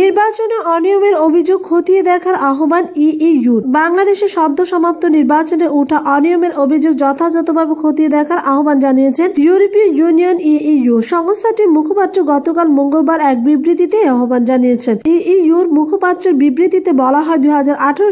নির্বাচনে অনিয়মের অভিযোগ খতিয়ে দেখার আহ্বান ইইউর বাংলাদেশে সদ্য সমাপ্ত নির্বাচনে ওঠা অনিয়মের অভিযোগ যথাযথভাবে খতিয়ে দেখার আহ্বান জানিয়েছেন ইউরোপীয় ইউনিয়ন ইইউ। সংস্থাটির মুখপাত্র গতকাল মঙ্গলবার এক বিবৃতিতে আহ্বান জানিয়েছেন। ইইউর মুখপাত্রের বিবৃতিতে বলা হয় দুই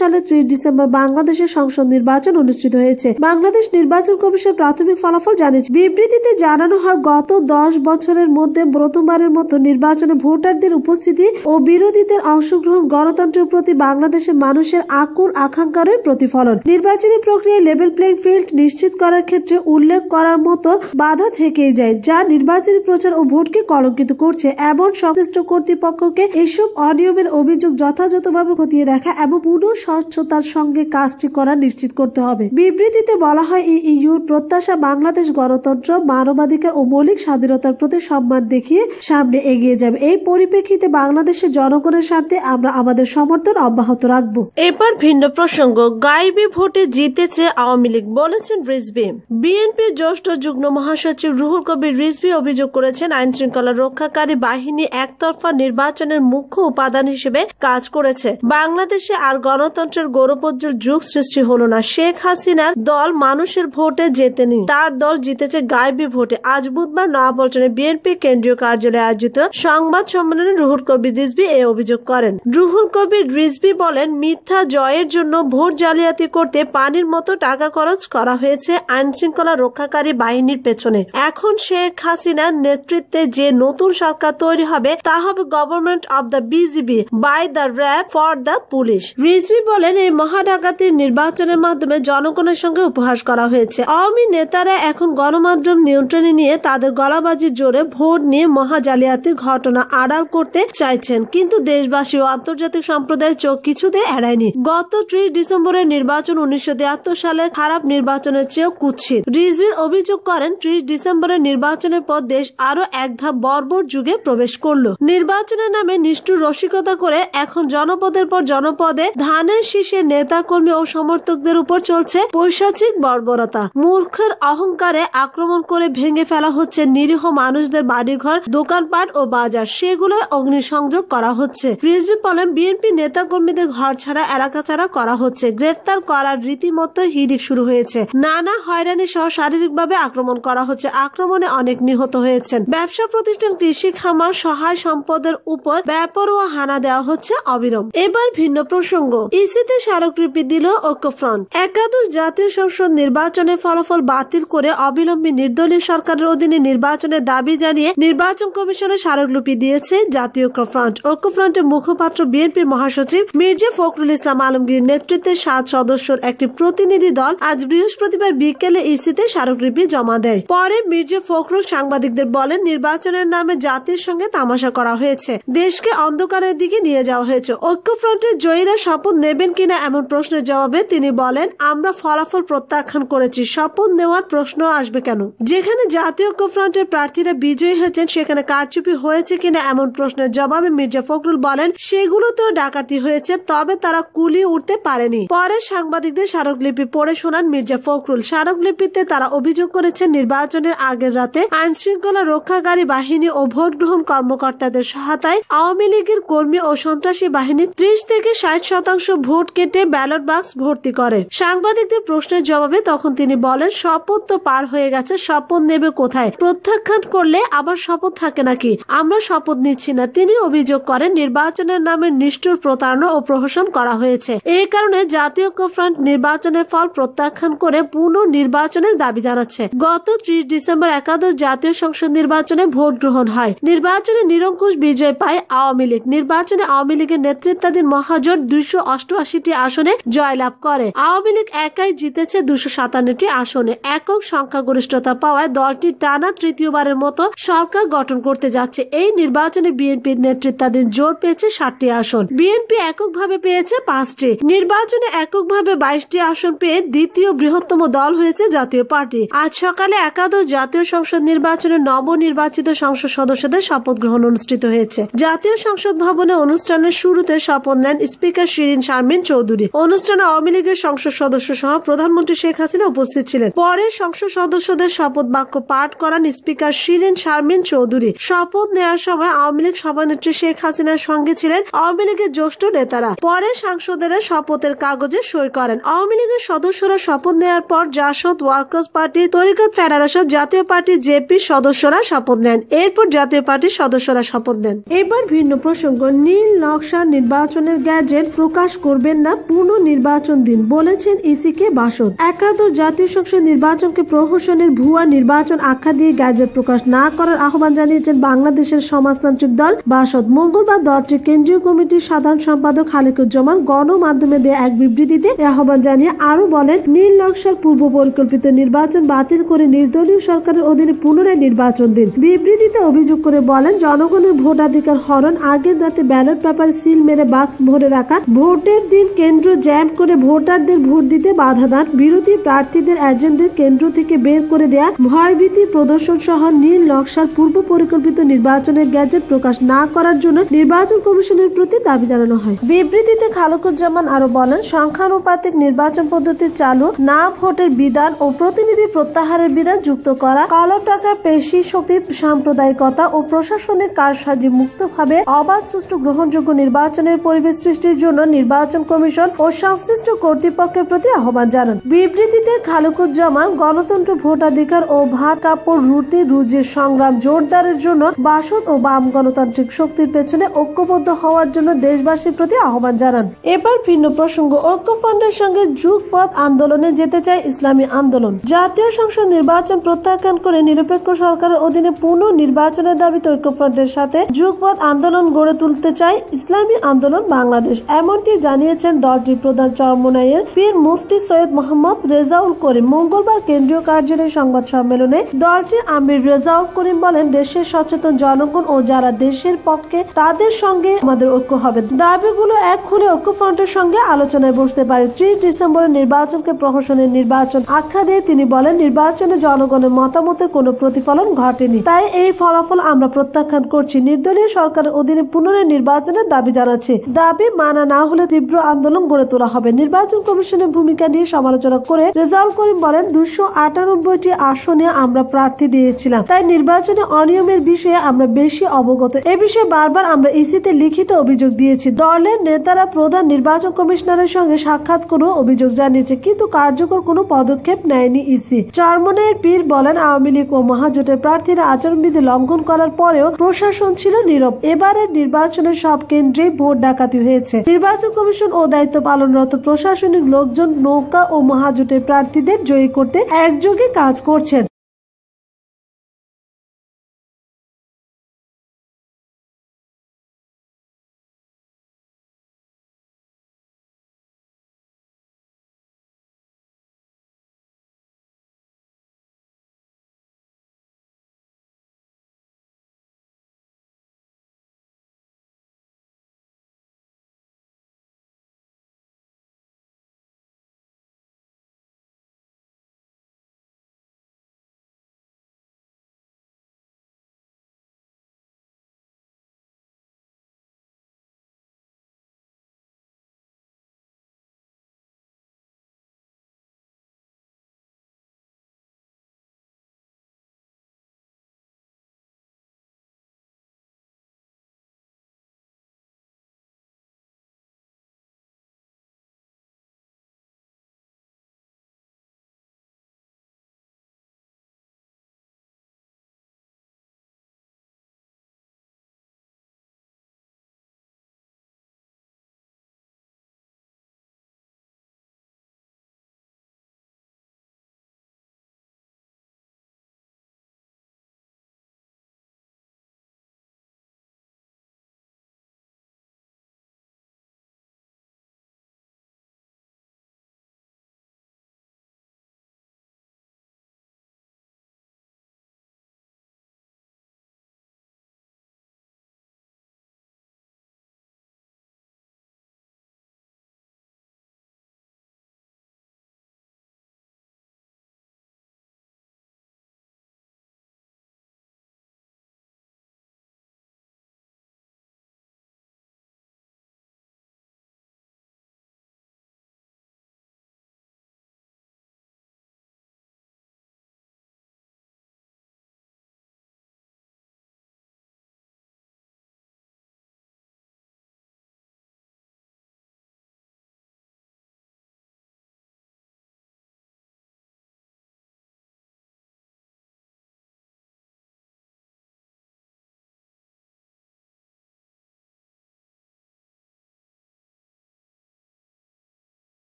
সালের ত্রিশ ডিসেম্বর বাংলাদেশের সংসদ নির্বাচন অনুষ্ঠিত হয়েছে। বাংলাদেশ নির্বাচন কমিশন প্রাথমিক ফলাফল জানিয়েছে। বিবৃতিতে জানানো হয়, গত দশ বছরের মধ্যে প্রথমবারের মতো নির্বাচনে ভোটারদের উপস্থিতি ও বিরোধীদের অংশগ্রহণ গণতন্ত্রের প্রতি বাংলাদেশের মানুষের আকুল আকাঙ্ক্ষারই প্রতিফলন। নির্বাচনী প্রক্রিয়ায় লেভেল প্লেইং ফিল্ড নিশ্চিত করার ক্ষেত্রে উল্লেখ করার মতো বাধা থেকেই যায়, যা নির্বাচনী প্রচার ও ভোটকে কলঙ্কিত করছে। এমন সংশ্লিষ্ট কর্তৃপক্ষকে এসব অনিয়মের অভিযোগ যথাযথভাবে খতিয়ে দেখা এবং পুনঃ স্বচ্ছতার সঙ্গে কাজটি করা নিশ্চিত করতে হবে। বিবৃতিতে বলা হয় এই ইউর প্রত্যাশা বাংলাদেশ গণতন্ত্র, মানবাধিকার ও মৌলিক স্বাধীনতার প্রতি সম্মান দেখিয়ে সামনে এগিয়ে যাবে। এই পরিপ্রেক্ষিতে বাংলাদেশের জনগণের স্বার্থে আমরা আমাদের সমর্থন অব্যাহত রাখব। এবার ভিন্ন প্রসঙ্গ। গাইবি ভোটে জিতেছে আওয়ামী লীগ, বলেছেন রিজবি বিএনপি জ্যেষ্ঠ যুগ্ম মহাসচিব রুহুল কবির রিজবি অভিযোগ করেছেন আইন শৃঙ্খলা রক্ষাকারী বাহিনী একতরফা নির্বাচনের মুখ্য উপাদান হিসেবে কাজ করেছে। বাংলাদেশে আর গণতন্ত্রের গৌরবোজ্জ্বল যুগ সৃষ্টি হলো না। শেখ হাসিনার দল মানুষের ভোটে জেতেনি। তার দল জিতেছে গাইবি ভোটে। আজ বুধবার নয়াপল্টনে বিএনপি কেন্দ্রীয় কার্যালয়ে আয়োজিত সংবাদ সম্মেলনে রুহুল কবির রিজবি এ অভিযোগ করেন। রুহুল কবির রিজবি বলেন, মিথ্যা জয়ের জন্য ভোট জালিয়াতি করতে পানির মতো টাকা খরচ করা হয়েছে আইন শৃঙ্খলা রক্ষাকারী বাহিনীর পেছনে। এখন শেখ হাসিনার নেতৃত্বে যে নতুন সরকার তৈরি হবে, তা হবে government of the BGB by the RAB for the police Rizvi বলেন, এই মহাডাকাতির নির্বাচনের মাধ্যমে জনগণের সঙ্গে উপহাস করা হয়েছে। আওয়ামী নেতারা এখন গণমাধ্যম নিয়ন্ত্রণে নিয়ে তাদের গলাবাজির জোরে ভোট নিয়ে মহা জালিয়াতির ঘটনা আড়াল করতে চাইছেন। কিন্তু দেশবাসী ও আন্তর্জাতিক সম্প্রদায়ের চোখ কিছুতে এড়ায়নি। গত ত্রিশ ডিসেম্বরের নির্বাচন উনিশশো সালের খারাপ নির্বাচনের চেয়েও কুৎসিত। রিজভির অভিযোগ করেন, ত্রিশ ডিসেম্বরের নির্বাচনের পর দেশ আরও এক ধাপ বর্বর যুগে প্রবেশ করল। নির্বাচনের নামে নিষ্ঠুর রসিকতা করে এখন জনপদের পর জনপদে ধানের শীষে নেতা কর্মী ও সমর্থকদের উপর চলছে পৈশাচিক বর্বরতা। মূর্খের অহংকারে আক্রমণ করে ভেঙে ফেলা হচ্ছে নিরীহ মানুষদের বাড়িঘর, দোকানপাট ও বাজার। সেগুলো অগ্নিসংযোগ করা হচ্ছে। রিজভি বলেন, বিএনপি নেতা কর্মীদের ঘর ছাড়া, এলাকা ছাড়া করা হচ্ছে। গ্রেফতার করার রীতিমতো হিড়িক শুরু হয়েছে। নানা হয়রানি সহ শারীরিকভাবে আক্রমণ করা হচ্ছে। আক্রমণে অনেক নিহত হয়েছেন। ব্যবসা প্রতিষ্ঠান কৃষি খামার সহায় সম্পদের উপর ব্যাপরোয়া হানা দেওয়া হচ্ছে অবিরম। এবার ভিন্ন প্রসঙ্গ। ইসিতে স্মারকলিপি দিল ঐক্যফ্রন্ট। একাদশ জাতীয় সংসদ নির্বাচনের ফলাফল বাতিল করে অবিলম্বে নির্দলীয় সরকারের অধীনে নির্বাচনের দাবি জানিয়ে নির্বাচন কমিশনের স্মারকলিপি দিয়েছে জাতীয় ঐক্যফ্রন্ট। ঐক্যফ্রন্টের মুখপাত্র বিএনপির মহাসচিব মির্জা ফখরুল ইসলাম আলমগীর নেতৃত্বে সাত সদস্যর একটি প্রতিনিধি দল আজ বৃহস্পতিবার বিকেলে ইসিতে স্মারকলিপি জমা দেয়। পরে মির্জা ফখরুল সাংবাদিকদের বলেন, নির্বাচনের নামে জাতির সঙ্গে তামাশা করা হয়েছে। দেশকে অন্ধকারের দিকে নিয়ে যাওয়া হয়েছে। ঐক্যফ্রন্টের জয়ীরা শপথ নেবেন কিনা এমন প্রশ্নের জবাবে তিনি বলেন, আমরা ফলাফল প্রত্যাখ্যান করেছি, শপথ নেওয়ার প্রশ্ন আসবে কেন? যেখানে জাতীয় ঐক্যফ্রন্টের প্রার্থীরা বিজয়ী হয়েছেন, সেখানে কারচুপি হয়েছে কিনা এমন প্রশ্নের জবাবে মির্জা ফখরুল বলেন, সেগুলোতেও ডাকাতি হয়েছে, তবে তারা কুলি উঠতে পারেনি। পরে সাংবাদিকদের স্মারকলিপি পড়ে শোনান মির্জা ফখরুল। স্মারকলিপিতে তারা অভিযোগ করেছেন, নির্বাচনের আগের রাতে আইন শৃঙ্খলা রক্ষাকারী বাহিনী ও ভোট গ্রহণ কর্মকর্তাদের সহায়তায় আওয়ামী লীগের কর্মী ও সন্ত্রাসী বাহিনী ত্রিশ থেকে ষাট শতাংশ ভোট কেটে ব্যালট বাক্স ভর্তি করে। সাংবাদিকদের প্রশ্নের জবাবে তখন তিনি বলেন, শপথ তো পার হয়ে গেছে, শপথ নেবে কোথায়? প্রত্যাখ্যান করলে আবার শপথ থাকে নাকি? আমরা শপথ নিচ্ছি না। তিনি অভিযোগ করেন, নির্বাচনের নামে নিষ্ঠুর প্রতারণা ও প্রহসন করা হয়েছে। এই কারণে জাতীয় ফ্রন্ট নির্বাচনের ফল প্রত্যাখ্যান করে পুনঃ নির্বাচনের দাবি জানাচ্ছে। গত ত্রিশ ডিসেম্বর একাদশ জাতীয় সংসদ নির্বাচনে ভোট গ্রহণ হয়। নির্বাচনে নিরঙ্কুশ বিজয় পায় আওয়ামী লীগ। নির্বাচনে আওয়ামী লীগের নেতৃত্বাধীন মহাজোট দুইশো অষ্টআশিটি আসনে জয়লাভ করে। আওয়ামী লীগ একাই জিতেছে দুশো সাতান্নটি আসনে। একক সংখ্যাগরিষ্ঠতা পাওয়ায় দলটি টানা তৃতীয়বারের মতো সরকার গঠন করতে যাচ্ছে। এই নির্বাচনে বিএনপির নেতৃত্বাধীন জোট পেয়েছে ষাটটি আসন। বিএনপি এককভাবে পেয়েছে পাঁচটি। নির্বাচনে এককভাবে বাইশটি আসন পেয়ে দ্বিতীয় বৃহত্তম দল হয়েছে জাতীয় পার্টি। আজ সকালে একাদশ জাতীয় সংসদ নির্বাচনে নবনির্বাচিত সংসদ সদস্যদের শপথ গ্রহণ অনুষ্ঠিত হয়েছে। জাতীয় সংসদ ভবনে অনুষ্ঠানের শুরুতে শপথ নেন স্পিকার শিরিন শারমিন চৌধুরী। অনুষ্ঠানে আওয়ামী লীগের সংসদ সদস্য সহ প্রধানমন্ত্রী শেখ হাসিনা উপস্থিত ছিলেন। পরে সংসদ সদস্যদের শপথ বাক্য পাঠ করান স্পিকার শিরিন শারমিন চৌধুরী। শপথ নেওয়ার সময় আওয়ামী লীগ সভানেত্রী শেখ হাসিনার সঙ্গে ছিলেন আওয়ামী লীগের জ্যেষ্ঠ নেতারা। পরে সাংসদেরা শপথের কাগজে সই করেন। আওয়ামী লীগের সদস্যরা শপথ নেওয়ার পর JASAD workers party, Tariqat federation, Jatiya party, জেপির সদস্যরা শপথ নেন। এরপর জাতীয় পার্টির সদস্যরা শপথ নেন। এবার ভিন্ন প্রসঙ্গ। নীল নকশার নির্বাচনের গ্যাজেট প্রকাশ করবেন না পুনঃ নির্বাচন দিন, বলেছেন ইসিকে বাসদ। একাদশ জাতীয় সংসদ নির্বাচনকে প্রহসনের ভুয়া নির্বাচন আখ্যা দিয়ে গ্যাজেট প্রকাশ না করার আহ্বান জানিয়েছেন বাংলাদেশের সমাজতান্ত্রিক দল বাসদ। মঙ্গলবার দলটির কেন্দ্রীয় কমিটির সাধারণ সম্পাদক খালেকুজ্জামান গণমাধ্যমে দেয়া এক বিবৃতিতে আহ্বান জানিয়ে আরও বলেন, নীল নকশার পূর্ব পরিকল্পিত নির্বাচন বাতিল করে নির্দলীয় সরকারের অধীনে পুনরায় নির্বাচন দিন। বিবৃতিতে অভিযোগ করে বলেন, জনগণের ভোটাধিকার হরণ আগের রাতে ব্যালট পেপার সিল মেরে বাক্স ভরে রাখা, ভোটের দিন কেন্দ্র জ্যাম করে ভোটারদের ভোট দিতে বাধা দান, বিরোধী প্রার্থীদের এজেন্টদের কেন্দ্র থেকে বের করে দেয়া ভয়ভীতি প্রদর্শন সহ নীল নকশার পূর্ব পরিকল্পিত নির্বাচনের গ্যাজেট প্রকাশ না করার জন্য নির্বাচন কমিশনের প্রতি দাবি জানানো হয়। বিবৃতিতে খালকুজ্জামান আরও বলেন, সংখ্যানুপাতিক নির্বাচন পদ্ধতি চালু, না ভোটের বিধান ও প্রতিনিধি প্রত্যাহারের বিধান যুক্ত করা, কালো টাকা, পেশি শক্তি, সাম্প্রদায়িকতা ও প্রশাসনের কারসাজি মুক্তভাবে অবাধ সুষ্ঠু গ্রহণযোগ্য নির্বাচনের পরিবেশ সৃষ্টির জন্য নির্বাচন কমিশন ও সংশ্লিষ্ট কর্তৃপক্ষের প্রতি আহ্বান জানান। বিবৃতিতে খালেকুজ্জামান, গণতন্ত্র ভোটাধিকার ও ভাত, কাপড়, রুটি, রুজির সংগ্রাম, জোরদারের জন্য বাসদ ও বাম গণতান্ত্রিক শক্তির পেছনে ঐক্যবদ্ধ হওয়ার জন্য দেশবাসীর প্রতি আহ্বান জানান। এবার ভিন্ন প্রসঙ্গ ঐক্যফ্রন্টের সঙ্গে যুগপথ আন্দোলনে যেতে চায় ইসলামী আন্দোলন। জাতীয় সংসদ নির্বাচন প্রত্যাখ্যান করে নিরপেক্ষ সরকারের অধীনে পুনঃ নির্বাচনের দাবিতে ঐক্যফ্রন্টের সাথে যুগপথ আন্দোলন গড়ে তুলতে চায় ইসলামী আন্দোলন বাংলাদেশ। এমনটি জানিয়েছেন দলটির প্রধান চরমনাইয়ের পীর মুফতি সৈয়দ মোহাম্মদ রেজাউল করিম। মঙ্গলবার কেন্দ্রীয় কার্যালয়ে সংবাদ সম্মেলনে দলটির আমির রেজাউল করিম বলেন, দেশের সচেতন জনগণ ও যারা দেশের পক্ষে তাদের সঙ্গে আমাদের ঐক্য হবে। দাবিগুলো এক খুলে ঐক্যফ্রন্টের সঙ্গে আলোচনায় বসতে পারে। ত্রিশ ডিসেম্বরের নির্বাচনকে প্রহসনের নির্বাচন আখ্যা দিয়ে তিনি বলেন, নির্বাচনে জনগণের মতামতের কোনো প্রতিফলন ঘটেনি। তাই এই ফলাফল আমরা প্রত্যাখ্যান করছি। নির্দলীয় সরকারের অধীনে পুনরায় নির্বাচনের দাবি জানাচ্ছে। দাবি মানা না হলে তীব্র আন্দোলন গড়ে তোলা হবে। নির্বাচন কমিশনের ভূমিকা নিয়ে সমালোচনা করে রেজাউল করিম বলেন, দুশো আটানব্বইটি আসনে আমরা প্রার্থী দিয়েছিলাম। তাই নির্বাচনে অনিয়মের বিষয়ে আমরা বেশি অবগত। এ বিষয়ে বারবার আমরা ইসিতে লিখিত অভিযোগ দিয়েছি। দলের নেতারা প্রধান নির্বাচন কমিশনারের সঙ্গে সাক্ষাৎ কোনো অভিযোগ জানিয়েছে, কিন্তু কার্যকর কোনো পদক্ষেপ নেয়নি ইসি। চরমনের পীর বলেন, আওয়ামী লীগ ও মহাজোটের প্রার্থীরা আচরণবিধি লঙ্ঘন করার পরেও প্রশাসন ছিল নীরব। এবারের নির্বাচনের সব কেন্দ্রে ভোট ডাকাতি হয়েছে। নির্বাচন কমিশন ও দায়িত্ব পালনরত প্রশাসনিক লোকজন নৌকা ও মহাজোটের প্রার্থীদের জয়ী করতে একযোগে কাজ করছেন।